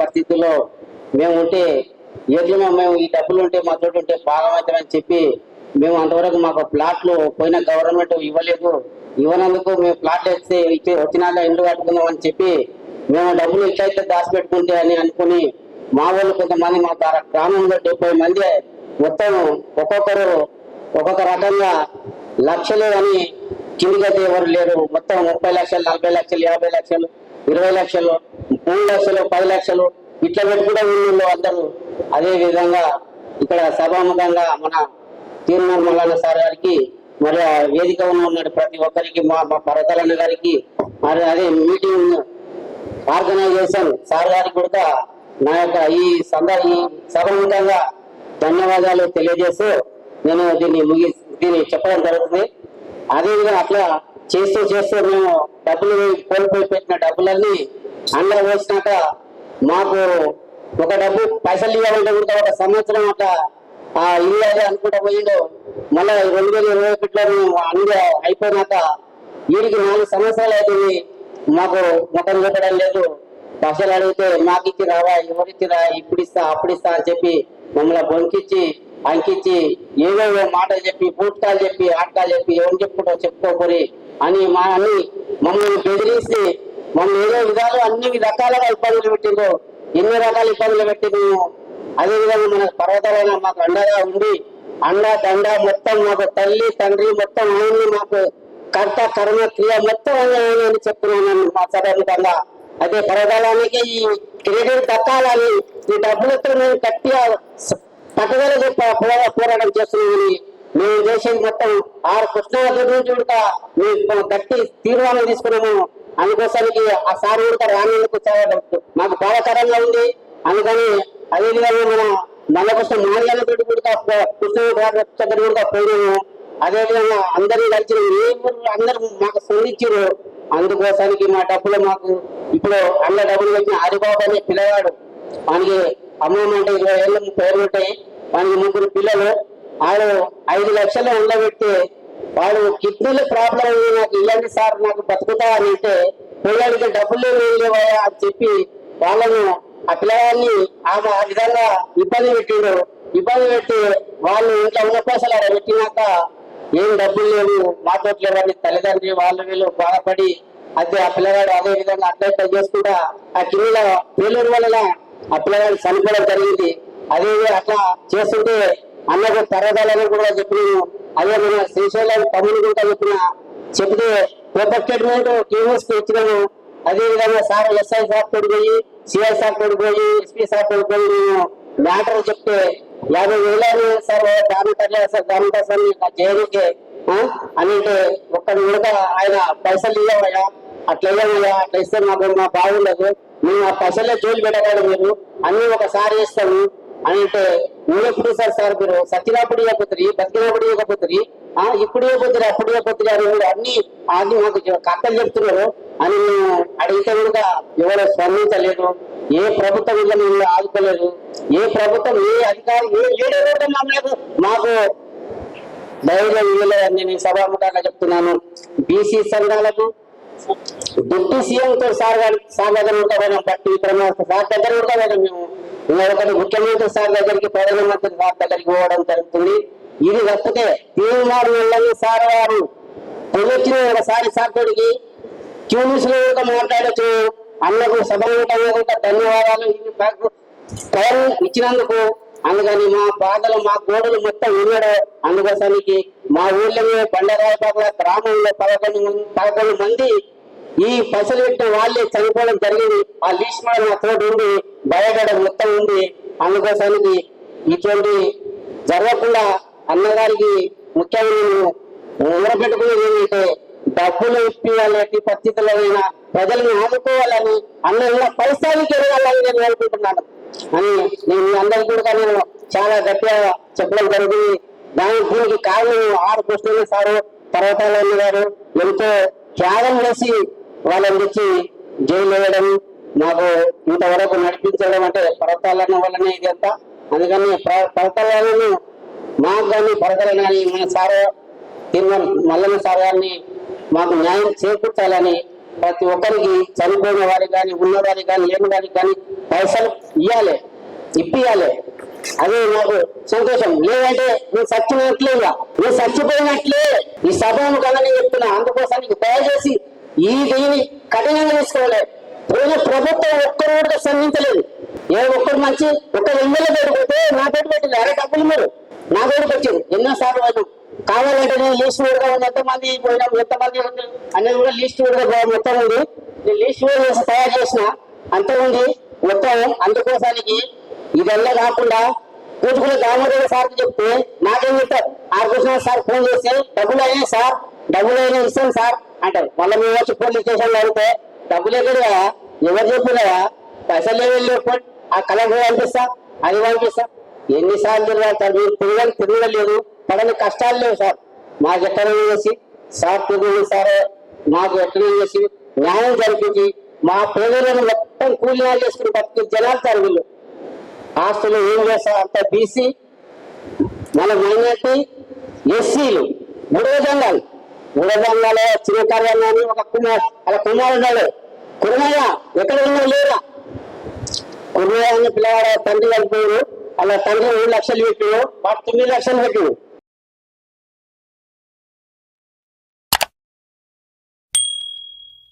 పరిస్థితుల్లో మేము ఉంటే ఎట్లనో మేము ఈ డబ్బులు ఉంటే మా తోటి ఉంటే భాగమవుతామని చెప్పి మేము అంతవరకు మాకు ప్లాట్లు పోయిన గవర్నమెంట్ ఇవ్వలేదు. ఇవ్వనందుకు మేము ప్లాట్లు ఇస్తే ఇచ్చి వచ్చినాక ఇల్లు కట్టుకుందాం అని చెప్పి మేము డబ్బులు ఇట్లయితే దాచిపెట్టుకుంటే అని అనుకుని మా వాళ్ళు కొంతమంది మా ద్వారా గ్రామంలో డెబ్బై మంది మొత్తం ఒక్కొక్కరు ఒక్కొక్క రకంగా లక్షలు అని కిందికైతే ఎవరు లేరు. మొత్తం ముప్పై లక్షలు నలభై లక్షలు యాభై లక్షలు ఇరవై లక్షలు మూడు లక్షలు పది లక్షలు ఇట్లా పెట్టుకుంటే ఊళ్ళో అందరూ అదే విధంగా ఇక్కడ సభాముఖంగా మన తీర్మాన మల్లన్న సార్ గారికి మరి ఆ వేదిక ఉన్న ప్రతి ఒక్కరికి మా మా గారికి మరి అదే మీటింగ్ ఆర్గనైజేషన్ సార్ గారికి కూడా నా యొక్క ఈ సంద ఈ సభముఖంగా ధన్యవాదాలు తెలియజేస్తూ నేను దీన్ని ముగి దీన్ని చెప్పడం జరుగుతుంది. అదేవిధంగా అట్లా చేస్తూ చేస్తూ మేము డబ్బులు కోల్పోయి పెట్టిన డబ్బులన్నీ అండ వేసినాక మాకు ఒక డబ్బు పైసలు ఇవ్వాలంటే కూడా ఒక సంవత్సరం అట్లా ఆ ఇల్లు అదే అనుకుంటా పోయిండు. మళ్ళీ రెండు వేల ఇరవై ఒకటిలో మేము అన్ని అయిపోయినాక వీడికి నాలుగు సంవత్సరాలు అవుతుంది. మాకు ముఖం చూపడం లేదు. పైసలు అడిగితే మాకు ఇచ్చి రావా ఎవరిచ్చిరా ఇప్పుడు ఇస్తా అప్పుడు ఇస్తా అని చెప్పి మమ్మల్ని బొంకిచ్చి అంకిచ్చి ఏవేవో మాటలు చెప్పి పూటకాలు చెప్పి ఆటకాలు చెప్పి ఎవరు చెప్పుకుంటో చెప్పుకోకూరి అని మా అన్ని మమ్మల్ని బెదిరించి మమ్మల్ని ఏదో విధాలు అన్ని రకాలుగా ఇబ్బందులు పెట్టిందో ఎన్ని రకాల ఇబ్బందులు పెట్టి మేము? అదే విధంగా మన పర్వతాలైన మాకు అండగా ఉండి అండ దండ మొత్తం మాకు తల్లి తండ్రి మొత్తం ఆయన్ని మాకు కర్త కర్మ క్రియ మొత్తం ఆయన అని చెప్తున్నాను మా సభముఖంగా అదే పర్వతాలానికి ఈ క్రెడిట్ దక్కాలని ఈ డబ్బులతో మేము గట్టిగా పట్టుదల చెప్ప పోరాటం చేస్తున్నామని మేము చేసేది మొత్తం ఆరు కృష్ణానది నుంచి కూడా మేము గట్టి తీర్మానం తీసుకున్నాము. అందుకోసానికి ఆ సార్ కూడా రానందుకు చాలా మాకు బాధాకరంగా ఉంది. అందుకని అదే విధంగా మన నల్లకృష్ణ మాల్యాల తోటి కూడా కృష్ణ కూడా పోయినాము. అదే విధంగా అందరూ కలిసి ఏ ఊరు అందరూ మాకు స్పందించారు అందుకోసానికి మా డబ్బులు మాకు ఇప్పుడు అన్న డబ్బులు వచ్చిన హరిబాబు అనే పిల్లగాడు వానికి అమ్మమ్మ అంటే ఇరవై ఏళ్ళు ముప్పై ఏళ్ళు ఉంటాయి. వానికి ముగ్గురు పిల్లలు. వాడు ఐదు లక్షలు ఉండబెట్టి వాడు కిడ్నీల ప్రాబ్లం ఉంది నాకు ఇవ్వండి సార్ నాకు బతుకుతా అని అంటే పిల్లలకి డబ్బులు లేవా అని చెప్పి వాళ్ళను ఆ పిల్లవాడిని ఆమె ఆ విధంగా ఇబ్బంది పెట్టిండు. ఇబ్బంది పెట్టి వాళ్ళు ఇంట్లో ఉన్న పైసలు పెట్టినాక ఏం డబ్బులు లేవు మాతో లేవని తల్లిదండ్రి వాళ్ళు వీళ్ళు బాధపడి అదే ఆ పిల్లగాడు అదే విధంగా అట్లయితే చేసుకుంటా ఆ కింద పేలూరు వలన ఆ పిల్లగాడు చనిపోవడం జరిగింది. అదే అట్లా చేస్తుంటే అన్నకు తరగదాలని కూడా చెప్పినాను. అదే మన శ్రీశైలం తమ్ముని కూడా చెప్పిన. చెప్తే పేపర్ స్టేట్మెంట్ టీఎస్కి ఇచ్చినాము అదే విధంగా సార్ ఎస్ఐ సార్ తోడు పోయి సిఐ సార్ తోడు పోయి ఎస్పీ సార్ తోడు పోయి నేను మ్యాటర్ చెప్తే యాభై వేలని సార్ దాని సార్ దాని సార్ జైలుకి అని ఒక్క ఒక్కడి కూడా ఆయన పైసలు ఇవ్వవయ్యా అట్లా ఇవ్వవయ్యా అట్లా ఇస్తే మాకు మా బాగుండదు. మేము ఆ పైసలే జోలు పెట్టగలరు మీరు. అన్ని ఒకసారి ఇస్తాము అని అంటే నువ్వెప్పుడు సార్ సార్ మీరు. సచ్చినప్పుడు ఇవ్వకపోతుంది బతికినప్పుడు ఇవ్వకపోతుంది ఆ ఇప్పుడు ఇవ్వకపోతుంది అప్పుడు ఇవ్వకపోతుంది అని మీరు అన్ని అది మాకు కథలు చెప్తున్నారు. అని మేము అడిగితే కూడా ఎవరు స్పందించలేదు. ఏ ప్రభుత్వం ఇలా మేము ఆదుకోలేదు. ఏ ప్రభుత్వం ఏ అధికారి ఏ లీడర్ కూడా మమ్మల్ని మాకు ధైర్యం ఇవ్వలేదని నేను సభాముఖంగా చెప్తున్నాను. బీసీ సంఘాలకు డిప్యూటీ సీఎం తో సార్ గారి సార్ దగ్గర ఉంటాం బట్టి విక్రమ సార్ దగ్గర ఉంటాం మేము ఇంకా ఒకటి ముఖ్యమంత్రి సార్ దగ్గరికి ప్రధానమంత్రి సార్ దగ్గరికి పోవడం జరుగుతుంది. ఇది వస్తే తీరుమారు వెళ్ళని సార్ గారు తెలియచ్చిన ఒకసారి సార్ తోడికి ట్యూనిస్లో కూడా మాట్లాడచ్చు. అన్నకు సభాముఖంగా కూడా ధన్యవాదాలు. ఇది నాకు టైం ఇచ్చినందుకు అందుకని మా బాధలు మా గోడలు మొత్తం ఉన్నాడు. అందుకోసానికి మా ఊళ్ళో బండరాయపాకల గ్రామంలో పదకొండు పదకొండు మంది ఈ పైసలు పెట్టిన వాళ్ళే చనిపోవడం జరిగింది. ఆ లీస్ట్ కూడా నా తోడు ఉండి భయపడ మొత్తం ఉంది అందుకోసానికి ఇటువంటి జరగకుండా అన్నగారికి ముఖ్యంగా నేను ఏంటంటే డబ్బులు ఇప్పియాలి ఎట్టి పరిస్థితుల్లో ప్రజలను ఆదుకోవాలని అన్న పైసలకి ఎదగాలని నేను అనుకుంటున్నాను అని నేను మీ అందరికీ కూడా నేను చాలా గట్టిగా చెప్పడం జరిగింది. దానికి దీనికి కారణం ఆరు కృష్ణ సారు పర్వతాలన్న గారు ఎంతో త్యాగం చేసి వాళ్ళని తెచ్చి జైలు వేయడం మాకు ఇంతవరకు నడిపించడం అంటే పర్వతాలన్న వల్లనే ఇది అంతా అందుకని పర్వతాలను మాకు కానీ పర్వతాలను కానీ మన సారు తిరుమల మల్లన్న సార్ గారిని మాకు న్యాయం చేకూర్చాలని ప్రతి ఒక్కరికి చనిపోయిన వారికి కానీ ఉన్నవారికి కానీ లేని వారికి కానీ పైసలు ఇవ్వాలి ఇప్పియాలి అదే నాకు సంతోషం. లేదంటే నువ్వు చచ్చినట్లే ఇక నువ్వు చచ్చిపోయినట్లే. ఈ సభను కదా నేను చెప్తున్నా. అందుకోసం నీకు దయచేసి ఈ దీన్ని కఠినంగా తీసుకోవాలి. పోయిన ప్రభుత్వం ఒక్కరు కూడా స్పందించలేదు. ఏ ఒక్కరు మంచి ఒక్కరు ఎమ్మెల్యే పెడిపోతే నా పేరు పెట్టింది అరే డబ్బులు మీరు నా పేరు పెట్టింది ఎన్నోసార్లు వాళ్ళు కావాలంటే నేను లిస్ట్ కూడా ఎంతమంది పోయినాం ఎంతమంది ఉంది అనేది కూడా లిస్ట్ కూడా మొత్తం ఉంది. నేను లిస్ట్ కూడా తయారు చేసిన అంత ఉంది మొత్తం. అందుకోసానికి ఇదల్లా కాకుండా కూతుకుల దామోదర సార్ చెప్తే నాకేం చెప్తారు? ఆ కృష్ణ సార్ ఫోన్ చేస్తే డబ్బులు అయినాయి సార్ డబ్బులు అయినా ఇస్తాను సార్ అంటారు. మళ్ళీ మేము వచ్చి పోలీస్ స్టేషన్లో అడిగితే డబ్బులు ఎక్కడ కదా ఎవరు చెప్పినా పైసలు లేవు లేకపోతే ఆ కలర్ పంపిస్తా అది పంపిస్తా. ఎన్నిసార్లు తిరగాలి సార్? మీరు తిరగలేదు. పడని కష్టాలు లేవు సార్. మాకు ఎక్కడ చేసి? సార్ తిరిగి సార్. మాకు ఎక్కడ చేసి? న్యాయం జరిపించి మా పేదలను మొత్తం కూలినాలు చేసుకుని బతికి జనాలు సార్ వీళ్ళు. ఆస్తులు ఏం చేస్తారు అంత బీసీ మన మైనార్టీ ఎస్సీలు మూడవ జంగాలు. మూడవ జంగాలో చిన్న కార్యాలయాన్ని అని ఒక కుమార్ అలా కుమార్ ఉన్నాడు. కుర్మయ్య ఎక్కడ ఉన్నా లేదా కుర్మయ్య అనే పిల్లవాడు తండ్రి కలిపోయాడు అలా తండ్రి మూడు లక్షలు పెట్టాడు. వాడు తొమ్మిది లక్షలు పెట్టాడు.